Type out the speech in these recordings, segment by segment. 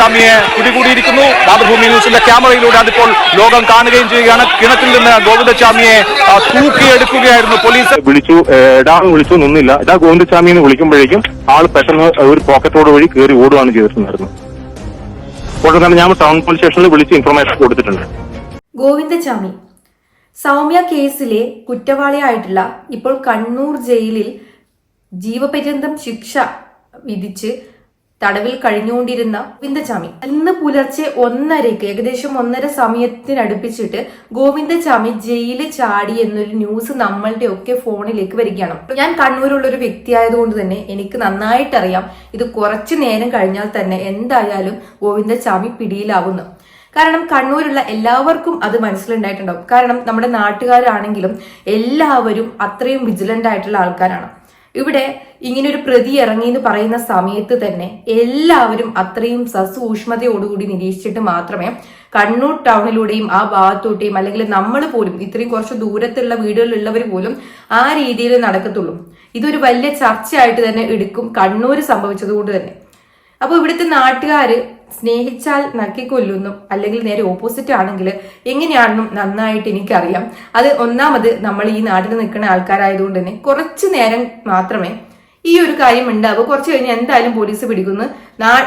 ഗോവിന്ദച്ചാമിയെ പിടികൂടിയിരിക്കുന്നു. മാതൃഭൂമി ന്യൂസിന്റെ ക്യാമറയിലൂടെ അതിപ്പോൾ ലോകം കാണുകയും ചെയ്യുകയാണ്. കിണറ്റിൽ നിന്ന് ഗോവിന്ദസ്വാമിയെ ആ, തൂക്കിയെടുക്കുകയായിരുന്നു പോലീസ്. വിളിച്ചു എടാന്ന് വിളിച്ചു നിന്നില്ല. ഇതാ ഗോവിന്ദസ്വാമി എന്ന് വിളിക്കുമ്പോഴേക്കും ആൾ പെട്ടെന്ന് ഒരു പോക്കറ്റോട് വഴി കയറി ഓടുകയാണ് ചെയ്തിട്ടുണ്ടായിരുന്നു ഉടനെ തന്നെ ഞാൻ ടൗൺ പോലീസ് സ്റ്റേഷനിൽ വിളിച്ച് ഇൻഫർമേഷൻ കൊടുത്തിട്ടുണ്ട്. ഗോവിന്ദചാമി സൗമ്യ കേസിലെ കുറ്റവാളിയായിട്ടുള്ള ഇപ്പോൾ കണ്ണൂർ ജയിലിൽ ജീവപര്യന്തം ശിക്ഷ വിധിച്ച് തടവിൽ കഴിഞ്ഞുകൊണ്ടിരുന്ന ഗോവിന്ദചാമി. ഇന്ന് പുലർച്ചെ ഒന്നരയ്ക്ക് ഏകദേശം ഒന്നര സമയത്തിനടുപ്പിച്ചിട്ട് ഗോവിന്ദചാമി ജയിലിൽ ചാടി എന്നൊരു ന്യൂസ് നമ്മളുടെ ഒക്കെ ഫോണിലേക്ക് വരികയാണ്. ഞാൻ കണ്ണൂരുള്ള ഒരു വ്യക്തി ആയതുകൊണ്ട് തന്നെ എനിക്ക് നന്നായിട്ടറിയാം. ഇത് കുറച്ചു നേരം കഴിഞ്ഞാൽ തന്നെ എന്തായാലും ഗോവിന്ദചാമി പിടിയിലാവുന്നു. കാരണം കണ്ണൂരുള്ള എല്ലാവർക്കും അത് മനസ്സിലുണ്ടായിട്ടുണ്ടാവും. കാരണം നമ്മുടെ നാട്ടുകാരാണെങ്കിലും എല്ലാവരും അത്രയും വിജിലന്റ് ആയിട്ടുള്ള ആൾക്കാരാണ്. ഇവിടെ ഇങ്ങനെ ഒരു പ്രതി ഇറങ്ങി എന്ന് പറയുന്ന സമയത്ത് തന്നെ എല്ലാവരും അത്രയും സസൂക്ഷ്മതയോടുകൂടി നിരീക്ഷിച്ചിട്ട് മാത്രമേ കണ്ണൂർ ടൗണിലൂടെയും ആ ഭാഗത്തോട്ടെയും അല്ലെങ്കിൽ നമ്മൾ പോലും ഇത്രയും കുറച്ച് ദൂരത്തുള്ള വീടുകളിലുള്ളവർ പോലും ആ രീതിയിൽ നടക്കത്തുള്ളൂ. ഇതൊരു വലിയ ചർച്ചയായിട്ട് തന്നെ എടുക്കും കണ്ണൂർ സംഭവിച്ചത് കൊണ്ട് തന്നെ. അപ്പോൾ ഇവിടുത്തെ നാട്ടുകാര് സ്നേഹിച്ചാൽ നക്കിക്കൊല്ലുന്നു അല്ലെങ്കിൽ നേരെ ഓപ്പോസിറ്റ് ആണെങ്കിൽ എങ്ങനെയാണെന്നും നന്നായിട്ട് എനിക്കറിയാം. അത് ഒന്നാമത് നമ്മൾ ഈ നാട്ടിൽ നിൽക്കുന്ന ആൾക്കാരായതുകൊണ്ട് തന്നെ കുറച്ച് നേരം മാത്രമേ ഈ ഒരു കാര്യം ഉണ്ടാവുക കുറച്ച് കഴിഞ്ഞ് എന്തായാലും പോലീസ് പിടിക്കുന്നു.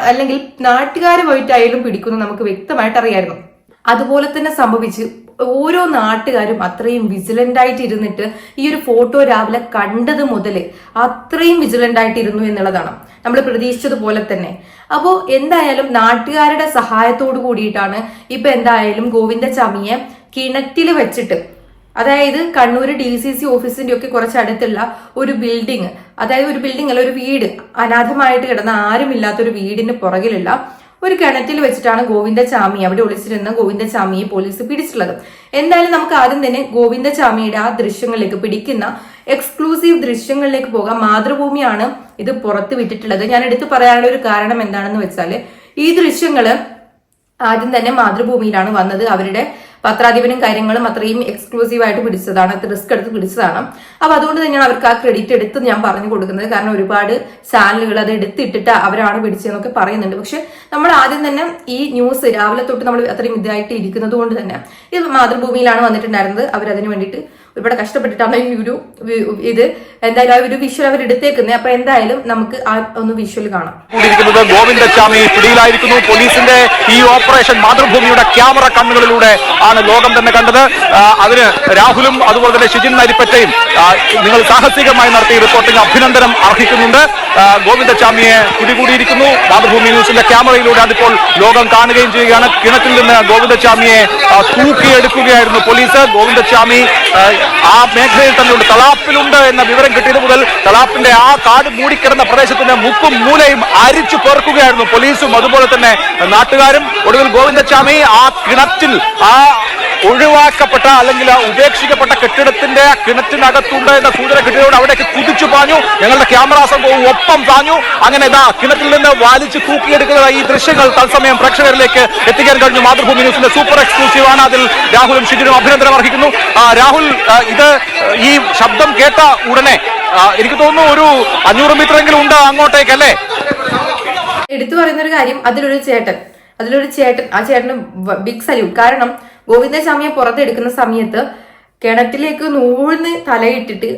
അല്ലെങ്കിൽ നാട്ടുകാർ പോയിട്ടായാലും പിടിക്കുന്നു നമുക്ക് വ്യക്തമായിട്ട് അറിയായിരുന്നു അതുപോലെ തന്നെ സംഭവിച്ച് ഓരോ നാട്ടുകാരും അത്രയും വിജിലന്റ് ആയിട്ട് ഇരുന്നിട്ട് ഈ ഒരു ഫോട്ടോ രാവിലെ കണ്ടത് മുതൽ അത്രയും വിജിലന്റ് ആയിട്ട് ഇരുന്നു എന്നുള്ളതാണ്. നമ്മൾ പ്രതീക്ഷിച്ചതുപോലെ തന്നെ. അപ്പോൾ എന്തായാലും നാട്ടുകാരുടെ സഹായത്തോടു കൂടിയിട്ടാണ് ഇപ്പൊ എന്തായാലും ഗോവിന്ദചാമിയെ കിണറ്റിൽ വെച്ചിട്ട് അതായത് കണ്ണൂർ ഡി സി സി ഓഫീസിന്റെ ഒക്കെ കുറച്ച് അടുത്തുള്ള ഒരു ബിൽഡിംഗ് അതായത് ഒരു ബിൽഡിംഗ് അല്ല ഒരു വീട് അനാഥമായിട്ട് കിടന്ന ആരുമില്ലാത്ത ഒരു വീടിന് പുറകിലുള്ള ഒരു കിണറ്റിൽ വെച്ചിട്ടാണ് ഗോവിന്ദചാമി അവിടെ ഒളിച്ചിരുന്ന ഗോവിന്ദചാമിയെ പോലീസ് പിടിച്ചിട്ടുള്ളത്. എന്തായാലും നമുക്ക് ആദ്യം തന്നെ ഗോവിന്ദചാമിയുടെ ആ ദൃശ്യങ്ങളിലേക്ക് പിടിക്കുന്ന എക്സ്ക്ലൂസീവ് ദൃശ്യങ്ങളിലേക്ക് പോകാം. മാതൃഭൂമിയാണ് ഇത് പുറത്ത് വിട്ടിട്ടുള്ളത്. ഞാൻ എടുത്തു പറയാനുള്ള ഒരു കാരണം എന്താണെന്ന് വെച്ചാൽ ഈ ദൃശ്യങ്ങൾ ആദ്യം തന്നെ മാതൃഭൂമിയിലാണ് വന്നത്. അവരുടെ പത്രാധിപനും കാര്യങ്ങളും അത്രയും എക്സ്ക്ലൂസീവ് ആയിട്ട് പിടിച്ചതാണ് റിസ്ക് എടുത്ത് പിടിച്ചതാണ്. അപ്പൊ അതുകൊണ്ട് തന്നെയാണ് അവർക്ക് ആ ക്രെഡിറ്റ് എടുത്ത് ഞാൻ പറഞ്ഞു കൊടുക്കുന്നത്. കാരണം ഒരുപാട് ചാനലുകൾ അത് എടുത്തിട്ടിട്ട് അവരാണ് പിടിച്ചതെന്നൊക്കെ പറയുന്നുണ്ട്. പക്ഷെ നമ്മൾ ആദ്യം തന്നെ ഈ ന്യൂസ് രാവിലെ തൊട്ട് നമ്മൾ അത്രയും ഇതായിട്ട് ഇരിക്കുന്നത് കൊണ്ട് തന്നെ ഇത് മാതൃഭൂമിയിലാണ് വന്നിട്ടുണ്ടായിരുന്നത്. അവരതിനു വേണ്ടിയിട്ട് ഒരുപാട് കഷ്ടപ്പെട്ടിട്ടാണ് ഈ ഒരു ഇത് എന്തായാലും ആ ഒരു വിഷ്വൽ അവർ എടുത്തേക്കുന്നത് അപ്പൊ എന്തായാലും നമുക്ക് ആ ഒന്ന് വിഷ്വൽ കാണാം. ഗോവിന്ദസ്വാമി പിടിയിലായിരിക്കുന്നു. പോലീസിന്റെ ഈ ഓപ്പറേഷൻ മാതൃഭൂമിയുടെ ക്യാമറ കണ്ണുകളിലൂടെ ആണ് ലോകം തന്നെ കണ്ടത്. അതിന് രാഹുലും അതുപോലെ തന്നെ ഷിജിൻ നരിപ്പറ്റയും നിങ്ങൾ സാഹസികമായി നടത്തിയ റിപ്പോർട്ടിംഗ് അഭിനന്ദനം അർഹിക്കുന്നുണ്ട്. ഗോവിന്ദസ്വാമിയെ പിടികൂടിയിരിക്കുന്നു. മാതൃഭൂമി ന്യൂസിന്റെ ക്യാമറയിലൂടെ അതിപ്പോൾ ലോകം കാണുകയും ചെയ്യുകയാണ്. കിണറ്റിൽ നിന്ന് ഗോവിന്ദസ്വാമിയെ തൂക്കിയെടുക്കുകയായിരുന്നു പോലീസ്. ഗോവിന്ദസ്വാമി ആ മേഖലയിൽ തന്നെയുണ്ട്. തളാപ്പിലുണ്ട് എന്ന വിവരം കിട്ടിയത് മുതൽ തളാപ്പിന്റെ ആ കാട് മൂടിക്കിടന്ന പ്രദേശത്തിന്റെ മുക്കും മൂലയും അരിച്ചു പേർക്കുകയായിരുന്നു പോലീസും. അതുപോലെ തന്നെ നാട്ടുകാരും ഒടുവിൽ ഗോവിന്ദച്ചാമി ആ കിണറ്റിൽ ആ ഒഴിവാക്കപ്പെട്ട അല്ലെങ്കിൽ ഉപേക്ഷിക്കപ്പെട്ട കെട്ടിടത്തിന്റെ കിണറ്റിനകത്തുണ്ട് എന്ന സൂചന കിട്ടിയതോട് അവിടേക്ക് കുതിച്ചു പാഞ്ഞു. ഞങ്ങളുടെ ക്യാമറ സംഭവം ഒപ്പം പാഞ്ഞു. അങ്ങനെ ഇതാ കിണറ്റിൽ നിന്ന് വലിച്ചു തൂക്കിയെടുക്കുന്ന ഈ ദൃശ്യങ്ങൾ തത്സമയം പ്രേക്ഷകരിലേക്ക് എത്തിക്കാൻ കഴിഞ്ഞു. മാതൃഭൂമി ന്യൂസിന്റെ സൂപ്പർ എക്സ്ക്ലൂസീവ് ആണ്. അതിൽ രാഹുലും ഷിജിനും അഭിനന്ദനം അർഹിക്കുന്നു. രാഹുൽ ഇത് ഈ ശബ്ദം കേട്ട ഉടനെ എനിക്ക് തോന്നുന്നു ഒരു അഞ്ഞൂറ് മീറ്റർ എങ്കിലും ഉണ്ട് അങ്ങോട്ടേക്ക് അല്ലേ? എടുത്തു പറയുന്ന ഒരു കാര്യം അതിലൊരു ചേട്ടൻ അതിലൊരു ചേട്ടൻ ആ ചേട്ടന് ബിഗ് സല്യൂട്ട്. കാരണം ഗോവിന്ദസ്വാമിയെ പുറത്തെടുക്കുന്ന സമയത്ത് കിണറ്റിലേക്ക് നൂഴ്ന്ന് തലയിട്ടിട്ട്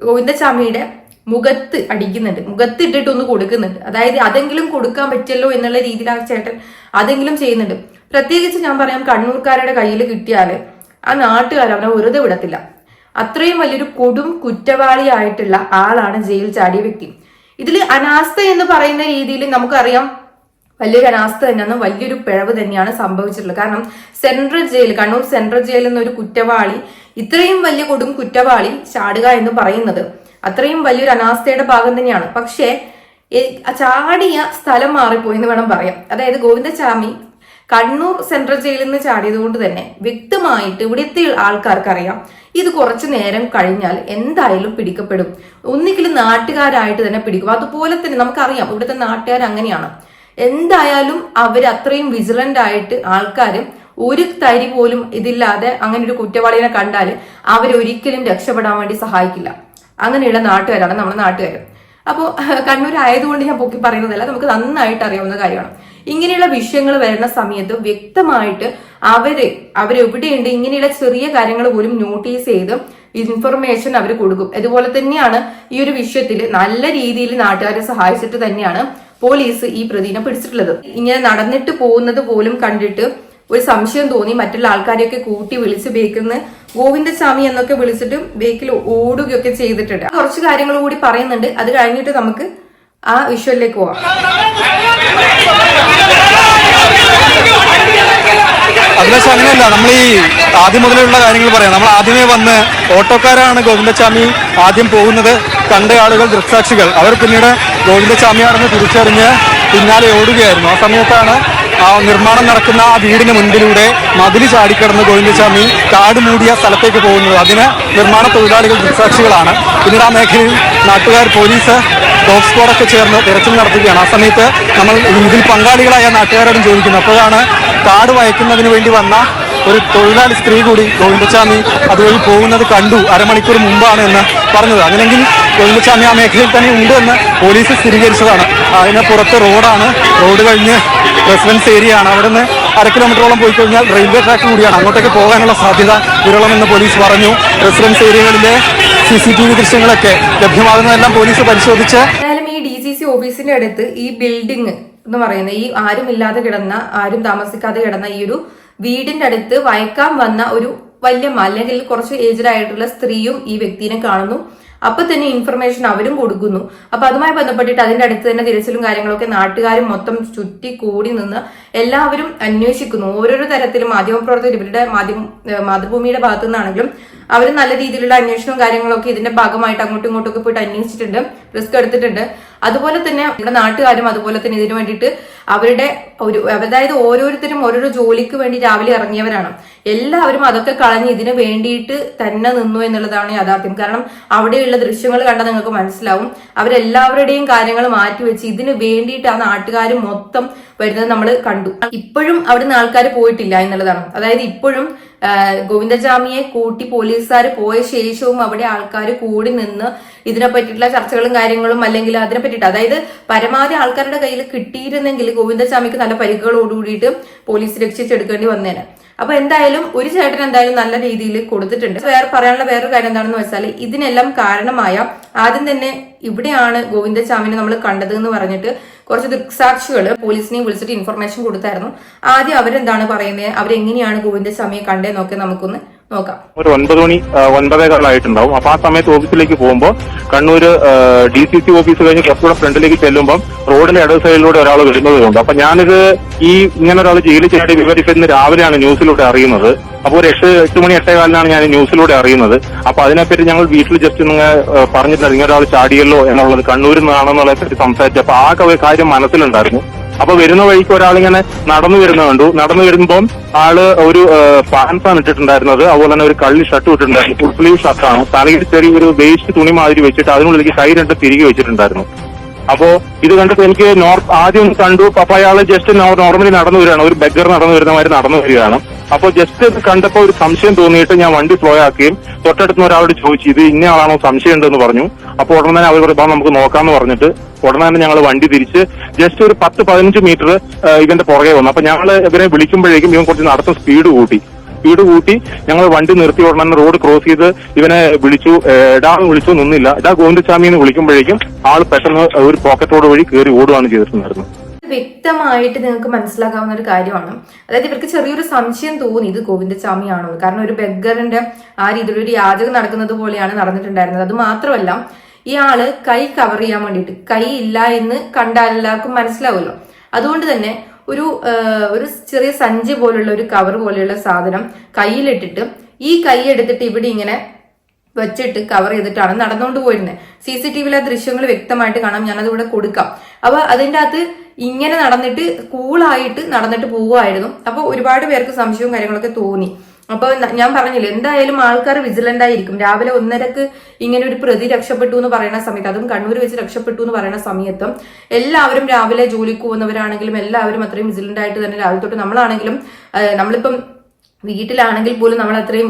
ഗോവിന്ദസ്വാമിയുടെ മുഖത്ത് അടിക്കുന്നുണ്ട്. മുഖത്ത് ഇട്ടിട്ട് ഒന്ന് കൊടുക്കുന്നുണ്ട്. അതായത് അതെങ്കിലും കൊടുക്കാൻ പറ്റുമല്ലോ എന്നുള്ള രീതിയിലാണ് ചേട്ടൻ അതെങ്കിലും ചെയ്യുന്നുണ്ട്. പ്രത്യേകിച്ച് ഞാൻ പറയാം കണ്ണൂർക്കാരുടെ കയ്യിൽ കിട്ടിയാൽ ആ നാട്ടുകാർ അവനെ വെറുതെ വിടത്തില്ല. അത്രയും വലിയൊരു കൊടും കുറ്റവാളിയായിട്ടുള്ള ആളാണ് ജയിൽ ചാടിയ വ്യക്തി. ഇതിൽ അനാസ്ഥ എന്ന് പറയുന്ന രീതിയിൽ നമുക്കറിയാം വലിയൊരു അനാസ്ഥ തന്നെയാണ് വലിയൊരു പിഴവ് തന്നെയാണ് സംഭവിച്ചിട്ടുള്ളത്. കാരണം സെൻട്രൽ ജയിൽ കണ്ണൂർ സെൻട്രൽ ജയിലിൽ ഒരു കുറ്റവാളി ഇത്രയും വലിയ കൊടും കുറ്റവാളി ചാടുക എന്ന് പറയുന്നത് അത്രയും വലിയൊരു അനാസ്ഥയുടെ ഭാഗം തന്നെയാണ്. പക്ഷേ ചാടിയ സ്ഥലം മാറിപ്പോയി എന്ന് വേണം പറയാം അതായത് ഗോവിന്ദസ്വാമി കണ്ണൂർ സെൻട്രൽ ജയിലിൽ നിന്ന് ചാടിയത് കൊണ്ട് തന്നെ വ്യക്തമായിട്ട് ഇവിടുത്തെ ആൾക്കാർക്കറിയാം ഇത് കുറച്ചു നേരം കഴിഞ്ഞാൽ എന്തായാലും പിടിക്കപ്പെടും. ഒന്നിക്കലും നാട്ടുകാരായിട്ട് തന്നെ പിടിക്കും. അതുപോലെ തന്നെ നമുക്കറിയാം ഇവിടുത്തെ നാട്ടുകാർ അങ്ങനെയാണ് എന്തായാലും അവർ അത്രയും വിജിലന്റ് ആയിട്ട് ആൾക്കാരും ഒരു തരി പോലും ഇതില്ലാതെ അങ്ങനെ ഒരു കുറ്റവാളിനെ കണ്ടാൽ അവരൊരിക്കലും രക്ഷപ്പെടാൻ വേണ്ടി സഹായിക്കില്ല. അങ്ങനെയുള്ള നാട്ടുകാരാണ് നമ്മുടെ നാട്ടുകാർ അപ്പോൾ കണ്ണൂർ ആയതുകൊണ്ട് ഞാൻ പൊക്കി പറയുന്നതല്ല നമുക്ക് നന്നായിട്ട് അറിയാവുന്ന കാര്യമാണ്. ഇങ്ങനെയുള്ള വിഷയങ്ങൾ വരുന്ന സമയത്ത് വ്യക്തമായിട്ട് അവർ അവരെവിടെയുണ്ട് ഇങ്ങനെയുള്ള ചെറിയ കാര്യങ്ങൾ പോലും നോട്ടീസ് ചെയ്ത് ഇൻഫർമേഷൻ അവർ കൊടുക്കും. അതുപോലെ തന്നെയാണ് ഈ ഒരു വിഷയത്തിൽ നല്ല രീതിയിൽ നാട്ടുകാരെ സഹായിച്ചിട്ട് തന്നെയാണ് പോലീസ് ഈ പ്രതിനെ പിടിച്ചിട്ടുള്ളത്. ഇങ്ങനെ നടന്നിട്ട് പോകുന്നത് പോലും കണ്ടിട്ട് ഒരു സംശയം തോന്നി. മറ്റുള്ള ആൾക്കാരെയൊക്കെ കൂട്ടി വിളിച്ച് ബേക്കിന്ന് ഗോവിന്ദസ്വാമി എന്നൊക്കെ വിളിച്ചിട്ട് ബേക്കിൽ ഓടുകയൊക്കെ ചെയ്തിട്ടുണ്ട്. കുറച്ച് കാര്യങ്ങൾ കൂടി പറയുന്നുണ്ട്. അത് കഴിഞ്ഞിട്ട് നമുക്ക് ആ വിഷ്വലിലേക്ക് പോവാം. അങ്ങനെയല്ല. നമ്മൾ ഈ ആദ്യം മുതലുള്ള കാര്യങ്ങൾ പറയാം. നമ്മൾ ആദ്യമേ വന്ന് ഓട്ടോക്കാരാണ് ഗോവിന്ദസ്വാമി ആദ്യം പോകുന്നത്. കണ്ട ആളുകൾ ദൃക്സാക്ഷികൾ. അവർ പിന്നീട് ഗോവിന്ദസ്വാമിയാണെന്ന് തിരിച്ചറിഞ്ഞ് പിന്നാലെ ഓടുകയായിരുന്നു. ആ സമയത്താണ് ആ നിർമ്മാണം നടക്കുന്ന ആ വീടിന് മുൻപിലൂടെ മതിൽ ചാടിക്കടന്ന് ഗോവിന്ദസ്വാമി കാട് മൂടിയ സ്ഥലത്തേക്ക് പോകുന്നത്. അതിന് നിർമ്മാണ തൊഴിലാളികൾ ദൃക്സാക്ഷികളാണ് പിന്നീട് ആ മേഖലയിൽ നാട്ടുകാർ പോലീസ് ഡോഗ് സ്ക്വാഡൊക്കെ ചേർന്ന് തിരച്ചിൽ നടത്തുകയാണ്. ആ സമയത്ത് നമ്മൾ ഇതിൽ പങ്കാളികളായ നാട്ടുകാരോടും ചോദിക്കുന്നു. അപ്പോഴാണ് കാട് വയക്കുന്നതിന് വേണ്ടി വന്ന ഒരു തൊഴിലാളി സ്ത്രീ കൂടി ഗോവിന്ദസ്വാമി അതുവഴി പോകുന്നത് കണ്ടു. അരമണിക്കൂർ മുമ്പാണ് എന്ന് പറഞ്ഞത്. അങ്ങനെങ്കിൽ ഗോവിന്ദസ്വാമി ആ മേഖലയിൽ തന്നെ ഉണ്ട് എന്ന് പോലീസ് സ്ഥിരീകരിച്ചതാണ്. അതിന് പുറത്ത് റോഡാണ്. റോഡ് കഴിഞ്ഞ് റെസിഡൻസ് ഏരിയ ആണ് അവിടെ നിന്ന് അര കിലോമീറ്ററോളം പോയി കഴിഞ്ഞാൽ റെയിൽവേ ട്രാക്ക് കൂടിയാണ്. അങ്ങോട്ടേക്ക് പോകാനുള്ള സാധ്യത വിരളമെന്ന് പോലീസ് പറഞ്ഞു. റെസിഡൻസ് ഏരിയകളിലെ സി സി ടി വി ദൃശ്യങ്ങളൊക്കെ ലഭ്യമാകുന്നതെല്ലാം പോലീസ് പരിശോധിച്ച് ഈ ഡി സി സി ഓഫീസിന്റെ അടുത്ത് ഈ ബിൽഡിംഗ് എന്ന് പറയുന്ന ഈ ആരും ആരുമില്ലാതെ കിടന്ന ആരും താമസിക്കാതെ കിടന്ന ഈ ഒരു വീടിന്റെ അടുത്ത് വയക്കാൻ വന്ന ഒരു വല്യമ്മ അല്ലെങ്കിൽ കുറച്ച് ഏജ്ഡ് ആയിട്ടുള്ള സ്ത്രീയും ഈ വ്യക്തിനെ കാണുന്നു. അപ്പൊ തന്നെ ഇൻഫർമേഷൻ അവരും കൊടുക്കുന്നു. അപ്പൊ അതുമായി ബന്ധപ്പെട്ടിട്ട് അതിന്റെ അടുത്ത് തന്നെ തിരച്ചിലും കാര്യങ്ങളൊക്കെ നാട്ടുകാരും മൊത്തം ചുറ്റി കൂടി നിന്ന് എല്ലാവരും അന്വേഷിക്കുന്നു. ഓരോരോ തരത്തിലും മാധ്യമപ്രവർത്തകർ ഇവരുടെ മാധ്യമ മാതൃഭൂമിയുടെ ഭാഗത്തു നിന്നാണെങ്കിലും അവർ നല്ല രീതിയിലുള്ള അന്വേഷണവും കാര്യങ്ങളൊക്കെ ഇതിന്റെ ഭാഗമായിട്ട് അങ്ങോട്ടും ഇങ്ങോട്ടും ഒക്കെ പോയിട്ട് അന്വേഷിച്ചിട്ടുണ്ട് റിസ്ക് എടുത്തിട്ടുണ്ട്. അതുപോലെ തന്നെ നമ്മുടെ നാട്ടുകാരും അതുപോലെ തന്നെ ഇതിനു വേണ്ടിയിട്ട് അവരുടെ ഒരു അതായത് ഓരോരുത്തരും ഓരോരോ ജോലിക്ക് വേണ്ടി രാവിലെ ഇറങ്ങിയവരാണ്. എല്ലാവരും അതൊക്കെ കളഞ്ഞ് ഇതിന് വേണ്ടിയിട്ട് തന്നെ നിന്നു എന്നുള്ളതാണ് യാഥാർത്ഥ്യം. കാരണം അവിടെയുള്ള ദൃശ്യങ്ങൾ കണ്ടാൽ നിങ്ങൾക്ക് മനസ്സിലാവും. അവരെല്ലാവരുടെയും കാര്യങ്ങൾ മാറ്റിവെച്ച് ഇതിന് വേണ്ടിയിട്ട് ആ നാട്ടുകാർ മൊത്തം വരുന്നത് നമ്മൾ കണ്ടു. ഇപ്പോഴും അവിടുന്ന് ആൾക്കാർ പോയിട്ടില്ല എന്നുള്ളതാണ്. അതായത് ഇപ്പോഴും ഗോവിന്ദജാമിയെ കൂട്ടി പോലീസുകാർ പോയ ശേഷവും അവിടെ ആൾക്കാർ കൂടി നിന്ന് ഇതിനെ പറ്റിയിട്ടുള്ള ചർച്ചകളും കാര്യങ്ങളും അല്ലെങ്കിൽ അതിനെ പറ്റിയിട്ട് അതായത് പരമാവധി ആൾക്കാരുടെ കയ്യിൽ കിട്ടിയിരുന്നെങ്കിൽ ഗോവിന്ദജാമിക്ക് നല്ല പരിക്കുകളോടുകൂടിയിട്ട് പോലീസ് രക്ഷിച്ചെടുക്കേണ്ടി വന്നേനെ. അപ്പൊ എന്തായാലും ഒരു ചേട്ടൻ എന്തായാലും നല്ല രീതിയിൽ കൊടുത്തിട്ടുണ്ട്. വേറെ പറയാനുള്ള വേറൊരു കാര്യം എന്താണെന്ന് വെച്ചാൽ ഇതിനെല്ലാം കാരണമായ ആദ്യം തന്നെ ഇവിടെയാണ് ഗോവിന്ദസ്വാമിനെ നമ്മൾ കണ്ടത് എന്ന് പറഞ്ഞിട്ട് കുറച്ച് ദൃക്സാക്ഷികൾ പോലീസിനെ വിളിച്ചിട്ട് ഇൻഫർമേഷൻ കൊടുത്തായിരുന്നു. ആദ്യം അവരെന്താണ് പറയുന്നത് അവരെങ്ങനെയാണ് ഗോവിന്ദസ്വാമിയെ കണ്ടതെന്നൊക്കെ നമുക്കൊന്ന് നോക്കാം. ഒരു ഒൻപത് മണി ഒൻപതേ കാലായിട്ടുണ്ടാവും. അപ്പൊ ആ സമയത്ത് ഓഫീസിലേക്ക് പോകുമ്പോൾ Kannur D C C office കഴിഞ്ഞ് കുറച്ചുകൂടെ ഫ്രണ്ടിലേക്ക് ചെല്ലുമ്പോൾ റോഡിന്റെ ഇടത് സൈഡിലൂടെ ഒരാൾ വരുന്നതുകൊണ്ട്. അപ്പൊ ഞാനിത് ഈ ഇങ്ങനെ ഒരാൾ ജയിലിൽ ചെയ്യാതെ വിവരിച്ച് ഇന്ന് രാവിലെയാണ് ന്യൂസിലൂടെ അറിയുന്നത്. അപ്പോൾ ഒരു എട്ട് എട്ട് മണി എട്ടേ കാലിനാണ് ഞാൻ ന്യൂസിലൂടെ അറിയുന്നത്. അപ്പൊ അതിനെപ്പറ്റി ഞങ്ങൾ വീട്ടിൽ ജസ്റ്റ് നിങ്ങൾ പറഞ്ഞിട്ടുണ്ട്. ഇങ്ങനെ ഒരാൾ ചാടിയല്ലോ എന്നുള്ളത് കണ്ണൂരിൽ നിന്നാണെന്നുള്ളതിനെ പറ്റി സംസാരിച്ചു അപ്പൊ ആ കാര്യം മനസ്സിലുണ്ടായിരുന്നു. അപ്പൊ വരുന്ന വഴിക്ക് ഒരാളിങ്ങനെ നടന്നു വരുന്ന കണ്ടു. നടന്നു വരുമ്പം ആൾ ഒരു പാൻസ് ആണ് ഇട്ടിട്ടുണ്ടായിരുന്നത്. അതുപോലെ തന്നെ ഒരു കള്ളി ഷർട്ട് ഇട്ടിട്ടുണ്ടായിരുന്നു. ഫുൾ സ്ലീവ് ഷർട്ടാണ് തലയിൽ ചെറിയൊരു വേസ്റ്റ് തുണി മാതിരി വെച്ചിട്ട് അതിനുള്ളിലേക്ക് കൈ രണ്ട് തിരികെ വെച്ചിട്ടുണ്ടായിരുന്നു. അപ്പോ ഇത് കണ്ടപ്പോ എനിക്ക് നോർ ആദ്യം കണ്ടു. അപ്പൊ ജസ്റ്റ് നോർമലി നടന്നു വരികയാണ്. ഒരു ബെഗർ നടന്നു വരുന്ന മാതിരി നടന്നു വരികയാണ്. അപ്പൊ ജസ്റ്റ് ഇത് കണ്ടപ്പോ ഒരു സംശയം തോന്നിയിട്ട് ഞാൻ വണ്ടി ഫ്ലോ ആക്കുകയും തൊട്ടടുത്തുന്ന ഒരാളോട് ചോദിച്ചു ഇത് ഇന്ന ആളാണോ? സംശയം ഉണ്ടെന്ന് പറഞ്ഞു. അപ്പൊ ഉടനെ തന്നെ അവർ പറഞ്ഞു, നമുക്ക് നോക്കാന്ന് പറഞ്ഞിട്ട് ഉടനെ തന്നെ ഞങ്ങൾ വണ്ടി തിരിച്ച് ജസ്റ്റ് ഒരു പത്ത് പതിനഞ്ച് മീറ്റർ ഇവന്റെ പുറകെ വന്നു. അപ്പൊ ഞങ്ങൾ ഇവരെ വിളിക്കുമ്പോഴേക്കും ഇവൻ കുറച്ച് നടത്തം സ്പീഡ് കൂട്ടി. സ്പീഡ് കൂട്ടി ഞങ്ങൾ വണ്ടി നിർത്തി ഉടനെ റോഡ് ക്രോസ് ചെയ്ത് ഇവനെ വിളിച്ചു. എടാ വിളിച്ചു നിന്നില്ല. എടാ ഗോവിന്ദസ്വാമി എന്ന് വിളിക്കുമ്പോഴേക്കും ആൾ പെട്ടെന്ന് ഒരു പോക്കറ്റോട് വഴി കയറി ഓടുകയാണ് ചെയ്തിട്ടുണ്ടായിരുന്നത്. വ്യക്തമായിട്ട് നിങ്ങൾക്ക് മനസ്സിലാക്കാവുന്ന ഒരു കാര്യമാണ്. അതായത് ഇവർക്ക് ചെറിയൊരു സംശയം തോന്നി ഇത് ഗോവിന്ദസ്വാമിയാണോ. കാരണം ഒരു ബെഗറിന്റെ ആ രീതിയിലുള്ള ഒരു യാചകം നടക്കുന്നത് പോലെയാണ് നടന്നിട്ടുണ്ടായിരുന്നത്. അത് മാത്രമല്ല ഇയാൾ കൈ കവർ ചെയ്യാൻ വേണ്ടിയിട്ട് കൈ ഇല്ല എന്ന് കണ്ടാൽ എല്ലാവർക്കും മനസ്സിലാവുമല്ലോ. അതുകൊണ്ട് തന്നെ ഒരു ഒരു ചെറിയ സഞ്ചി പോലുള്ള ഒരു കവർ പോലെയുള്ള സാധനം കയ്യിലിട്ടിട്ട് ഈ കൈ എടുത്തിട്ട് ഇവിടെ ഇങ്ങനെ വെച്ചിട്ട് കവർ ചെയ്തിട്ടാണ് നടന്നുകൊണ്ട് പോയിരുന്നത്. സി സി ടി വിയിലെ ദൃശ്യങ്ങൾ വ്യക്തമായിട്ട് കാണാം. ഞാനത് ഇവിടെ കൊടുക്കാം. അപ്പൊ അതിന്റെ അകത്ത് ഇങ്ങനെ നടന്നിട്ട് കൂളായിട്ട് നടന്നിട്ട് പോവുമായിരുന്നു അപ്പൊ ഒരുപാട് പേർക്ക് സംശയവും കാര്യങ്ങളൊക്കെ തോന്നി. അപ്പൊ ഞാൻ പറഞ്ഞില്ലേ എന്തായാലും ആൾക്കാർ വിജിലന്റ് ആയിരിക്കും. രാവിലെ ഒന്നരക്ക് ഇങ്ങനെ ഒരു പ്രതി രക്ഷപ്പെട്ടു എന്ന് പറയുന്ന സമയത്ത് അതും കണ്ണൂർ വെച്ച് രക്ഷപ്പെട്ടു എന്ന് പറയുന്ന സമയത്തും എല്ലാവരും രാവിലെ ജോലിക്ക് പോകുന്നവരാണെങ്കിലും എല്ലാവരും അത്രയും വിജിലന്റ് ആയിട്ട് തന്നെ രാവിലെ തൊട്ട് നമ്മളാണെങ്കിലും നമ്മളിപ്പം വീട്ടിലാണെങ്കിൽ പോലും നമ്മൾ അത്രയും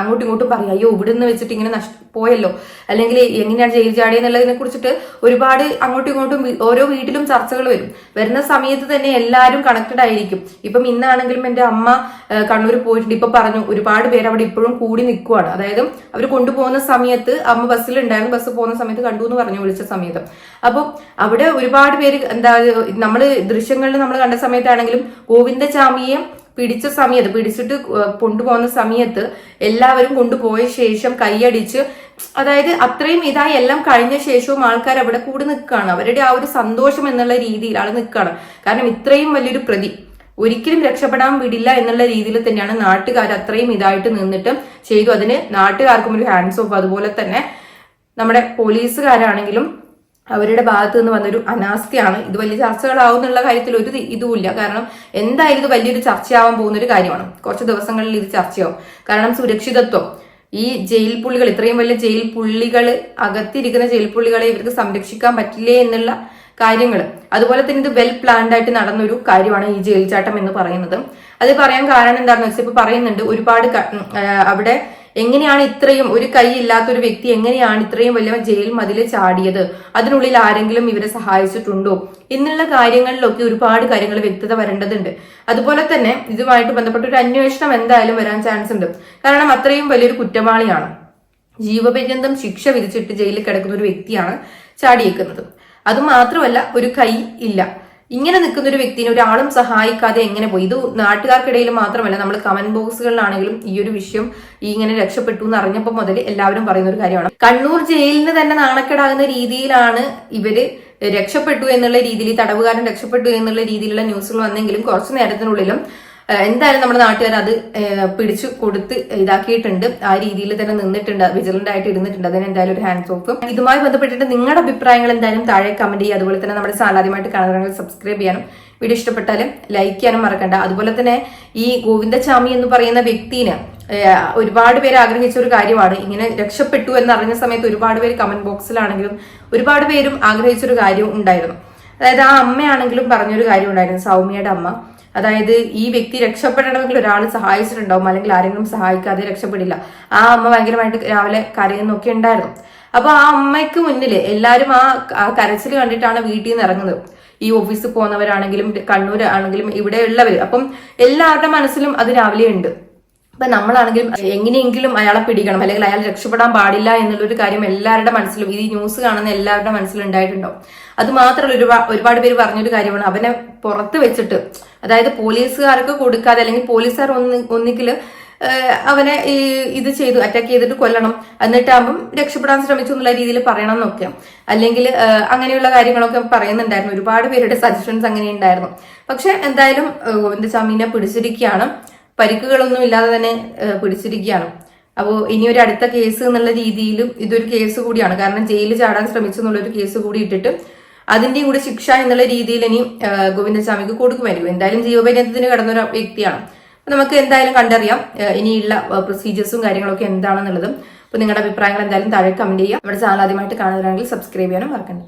അങ്ങോട്ടും ഇങ്ങോട്ടും പറയാം അയ്യോ ഇവിടെ നിന്ന് വെച്ചിട്ട് ഇങ്ങനെ നഷ്ട പോയല്ലോ. അല്ലെങ്കിൽ എങ്ങനെയാണ് ജയിൽ ചാടിയെന്നുള്ളതിനെ കുറിച്ചിട്ട് ഒരുപാട് അങ്ങോട്ടും ഇങ്ങോട്ടും ഓരോ വീട്ടിലും ചർച്ചകൾ വരും. വരുന്ന സമയത്ത് തന്നെ എല്ലാവരും കണക്റ്റഡ് ആയിരിക്കും. ഇപ്പം ഇന്നാണെങ്കിലും എന്റെ അമ്മ കണ്ണൂർ പോയിട്ടുണ്ട്. ഇപ്പൊ പറഞ്ഞു ഒരുപാട് പേര് അവിടെ ഇപ്പോഴും കൂടി നിൽക്കുവാണ്. അതായത് അവർ കൊണ്ടുപോകുന്ന സമയത്ത് അമ്മ ബസ്സിലുണ്ടായിരുന്നു ബസ് പോകുന്ന സമയത്ത് കണ്ടു എന്ന് പറഞ്ഞു വിളിച്ച സമയത്ത്. അപ്പോൾ അവിടെ ഒരുപാട് പേര് എന്താ നമ്മൾ ദൃശ്യങ്ങളിൽ നമ്മൾ കണ്ട സമയത്താണെങ്കിലും ഗോവിന്ദചാമിയെ പിടിച്ച സമയത്ത് പിടിച്ചിട്ട് കൊണ്ടുപോകുന്ന സമയത്ത് എല്ലാവരും കൊണ്ടുപോയ ശേഷം കൈയടിച്ച് അതായത് അത്രയും ഇതായി എല്ലാം കഴിഞ്ഞ ശേഷവും ആൾക്കാർ അവിടെ കൂടി നിൽക്കുകയാണ്. അവരുടെ ആ ഒരു സന്തോഷം എന്നുള്ള രീതിയിൽ ആൾ നിൽക്കുകയാണ്. കാരണം ഇത്രയും വലിയൊരു പ്രതി ഒരിക്കലും രക്ഷപ്പെടാൻ വിടില്ല എന്നുള്ള രീതിയിൽ തന്നെയാണ് നാട്ടുകാർ അത്രയും ഇതായിട്ട് നിന്നിട്ട് ചെയ്തു. അതിന് നാട്ടുകാർക്കും ഒരു ഹാൻഡ്സ് ഓഫ് അതുപോലെ തന്നെ നമ്മുടെ പോലീസുകാരാണെങ്കിലും അവരുടെ ഭാഗത്ത് നിന്ന് വന്നൊരു അനാസ്ഥയാണ്. ഇത് വലിയ ചർച്ചകളാവും എന്നുള്ള കാര്യത്തിൽ ഒരു ഇതുമില്ല. കാരണം എന്തായാലും ഇത് വലിയൊരു ചർച്ചയാവാൻ പോകുന്ന ഒരു കാര്യമാണ്. കുറച്ച് ദിവസങ്ങളിൽ ഇത് ചർച്ചയാവും. കാരണം സുരക്ഷിതത്വം. ഈ ജയിൽ പുള്ളികൾ ഇത്രയും വലിയ ജയിൽ പുള്ളികൾ അകത്തിരിക്കുന്ന ജയിൽ പുള്ളികളെ ഇവർക്ക് സംരക്ഷിക്കാൻ പറ്റില്ലേ എന്നുള്ള കാര്യങ്ങൾ. അതുപോലെ തന്നെ ഇത് വെൽ പ്ലാൻഡ് ആയിട്ട് നടന്നൊരു കാര്യമാണ് ഈ ജയിൽ ചാട്ടം എന്ന് പറയുന്നത്. അത് പറയാൻ കാരണം എന്താണെന്ന് വെച്ചാൽ ഇപ്പൊ പറയുന്നുണ്ട് ഒരുപാട് അവിടെ എങ്ങനെയാണ് ഇത്രയും ഒരു കൈ ഇല്ലാത്ത ഒരു വ്യക്തി എങ്ങനെയാണ് ഇത്രയും വലിയ ജയിൽ മതിൽ ചാടിയത്? അതിനുള്ളിൽ ആരെങ്കിലും ഇവരെ സഹായിച്ചിട്ടുണ്ടോ? എന്നുള്ള കാര്യങ്ങളിലൊക്കെ ഒരുപാട് കാര്യങ്ങൾ വ്യക്തത വരേണ്ടതുണ്ട്. അതുപോലെ തന്നെ ഇതുമായിട്ട് ബന്ധപ്പെട്ട ഒരു അന്വേഷണം എന്തായാലും വരാൻ ചാൻസ് ഉണ്ട്. കാരണം അത്രയും വലിയൊരു കുറ്റവാളിയാണ്. ജീവപര്യന്തം ശിക്ഷ വിധിച്ചിട്ട് ജയിലിൽ കിടക്കുന്ന ഒരു വ്യക്തിയാണ് ചാടിയേക്കുന്നത്. അത് മാത്രമല്ല ഒരു കൈ ഇല്ല. ഇങ്ങനെ നിൽക്കുന്ന ഒരു വ്യക്തിനെ ഒരാളും സഹായിക്കാതെ എങ്ങനെ പോയി? ഇത് നാട്ടുകാർക്കിടയിൽ മാത്രമല്ല നമ്മൾ കമന്റ് ബോക്സുകളിലാണെങ്കിലും ഈ ഒരു വിഷയം ഈ ഇങ്ങനെ രക്ഷപ്പെട്ടു എന്ന് അറിഞ്ഞപ്പോൾ മുതൽ എല്ലാവരും പറയുന്ന ഒരു കാര്യമാണ്. കണ്ണൂർ ജയിലിന് തന്നെ നാണക്കേടാകുന്ന രീതിയിലാണ് ഇവർ രക്ഷപ്പെട്ടു എന്നുള്ള രീതിയിൽ തടവുകാരൻ രക്ഷപ്പെട്ടു എന്നുള്ള രീതിയിലുള്ള ന്യൂസുകൾ വന്നെങ്കിലും കുറച്ചു നേരത്തിനുള്ളിലും എന്തായാലും നമ്മുടെ നാട്ടുകാർ അത് പിടിച്ചു കൊടുത്ത് ഇതാക്കിയിട്ടുണ്ട്. ആ രീതിയിൽ തന്നെ നിന്നിട്ടുണ്ട്. വിജിലന്റ് ആയിട്ട് ഇരുന്നിട്ടുണ്ട്. അതിന് എന്തായാലും ഒരു ഹാൻഡ് സോപ്പ് ഇതുമായി ബന്ധപ്പെട്ടിട്ട് നിങ്ങളുടെ അഭിപ്രായങ്ങൾ എന്തായാലും താഴെ കമന്റ് ചെയ്യുക. അതുപോലെ തന്നെ നമ്മുടെ ചാനൽ ആദ്യമായിട്ട് കാണുന്നവരെ സബ്സ്ക്രൈബ് ചെയ്യണം വീഡിയോ ഇഷ്ടപ്പെട്ടാലും ലൈക്ക് ചെയ്യാനും മറക്കണ്ട. അതുപോലെ തന്നെ ഈ ഗോവിന്ദചാമി എന്ന് പറയുന്ന വ്യക്തിന് ഒരുപാട് പേര് ആഗ്രഹിച്ച ഒരു കാര്യമാണ്. ഇങ്ങനെ രക്ഷപ്പെട്ടു എന്നറിഞ്ഞ സമയത്ത് ഒരുപാട് പേര് കമന്റ് ബോക്സിലാണെങ്കിലും ഒരുപാട് പേരും ആഗ്രഹിച്ചൊരു കാര്യം ഉണ്ടായിരുന്നു. അതായത് ആ അമ്മയാണെങ്കിലും പറഞ്ഞൊരു കാര്യം ഉണ്ടായിരുന്നു സൗമ്യയുടെ അമ്മ. അതായത് ഈ വ്യക്തി രക്ഷപ്പെടണമെങ്കിൽ ഒരാൾ സഹായിച്ചിട്ടുണ്ടാവും അല്ലെങ്കിൽ ആരെങ്കിലും സഹായിക്കാതെ രക്ഷപ്പെടില്ല. ആ അമ്മ ഭയങ്കരമായിട്ട് രാവിലെ കരയുന്നൊക്കെ ഉണ്ടായിരുന്നു. അപ്പൊ ആ അമ്മയ്ക്ക് മുന്നിൽ എല്ലാവരും ആ കരച്ചിൽ കണ്ടിട്ടാണ് വീട്ടിൽ നിന്ന് ഇറങ്ങുന്നത്. ഈ ഓഫീസിൽ പോകുന്നവരാണെങ്കിലും കണ്ണൂർ ആണെങ്കിലും ഇവിടെ ഉള്ളവർ അപ്പം എല്ലാവരുടെ മനസ്സിലും അത് രാവിലെ ഉണ്ട്. അപ്പൊ നമ്മളാണെങ്കിലും എങ്ങനെയെങ്കിലും അയാളെ പിടിക്കണം അല്ലെങ്കിൽ അയാൾ രക്ഷപ്പെടാൻ പാടില്ല എന്നുള്ളൊരു കാര്യം എല്ലാവരുടെ മനസ്സിലും ഈ ന്യൂസ് കാണുന്ന എല്ലാവരുടെ മനസ്സിലും ഉണ്ടായിട്ടുണ്ടാവും. അത് മാത്രമല്ല ഒരുപാട് പേര് പറഞ്ഞൊരു കാര്യമാണ് അവനെ പുറത്ത് വെച്ചിട്ട് അതായത് പോലീസുകാർക്ക് കൊടുക്കാതെ അല്ലെങ്കിൽ പോലീസുകാർ ഒന്ന് ഒന്നിക്കൽ അവനെ ഇത് ചെയ്തു അറ്റാക്ക് ചെയ്തിട്ട് കൊല്ലണം. എന്നിട്ടാകുമ്പം രക്ഷപ്പെടാൻ ശ്രമിച്ചു എന്നുള്ള രീതിയിൽ പറയണം എന്നൊക്കെ. അല്ലെങ്കിൽ അങ്ങനെയുള്ള കാര്യങ്ങളൊക്കെ പറയുന്നുണ്ടായിരുന്നു. ഒരുപാട് പേരുടെ സജഷൻസ് അങ്ങനെ ഉണ്ടായിരുന്നു പക്ഷെ എന്തായാലും ഗോവിന്ദസ്വാമിനെ പിടിച്ചിരിക്കുകയാണ്. പരിക്കുകളൊന്നും ഇല്ലാതെ തന്നെ പിടിച്ചിരിക്കുകയാണ്. അപ്പോൾ ഇനി ഒരു അടുത്ത കേസ് എന്നുള്ള രീതിയിലും ഇതൊരു കേസ് കൂടിയാണ്. കാരണം ജയിലിൽ ചാടാൻ ശ്രമിച്ചു എന്നുള്ളൊരു കേസ് കൂടി ഇട്ടിട്ട് അതിന്റെയും കൂടെ ശിക്ഷ എന്നുള്ള രീതിയിൽ ഇനി ഗോവിന്ദസ്വാമിക്ക് കൊടുക്കുമായിരിക്കും. എന്തായാലും ജീവപര്യന്തത്തിന് കടന്നൊരു വ്യക്തിയാണ്. അപ്പൊ നമുക്ക് എന്തായാലും കണ്ടറിയാം ഇനിയുള്ള പ്രൊസീജിയേഴ്സും കാര്യങ്ങളൊക്കെ എന്താണെന്നുള്ളതും. അപ്പൊ നിങ്ങളുടെ അഭിപ്രായങ്ങൾ എന്തായാലും താഴെ കമന്റ് ചെയ്യാം നമ്മുടെ ചാനൽ ആദ്യമായിട്ട് കാണുന്നവരാണെങ്കിൽ സബ്സ്ക്രൈബ് ചെയ്യാനും മറക്കണ്ട.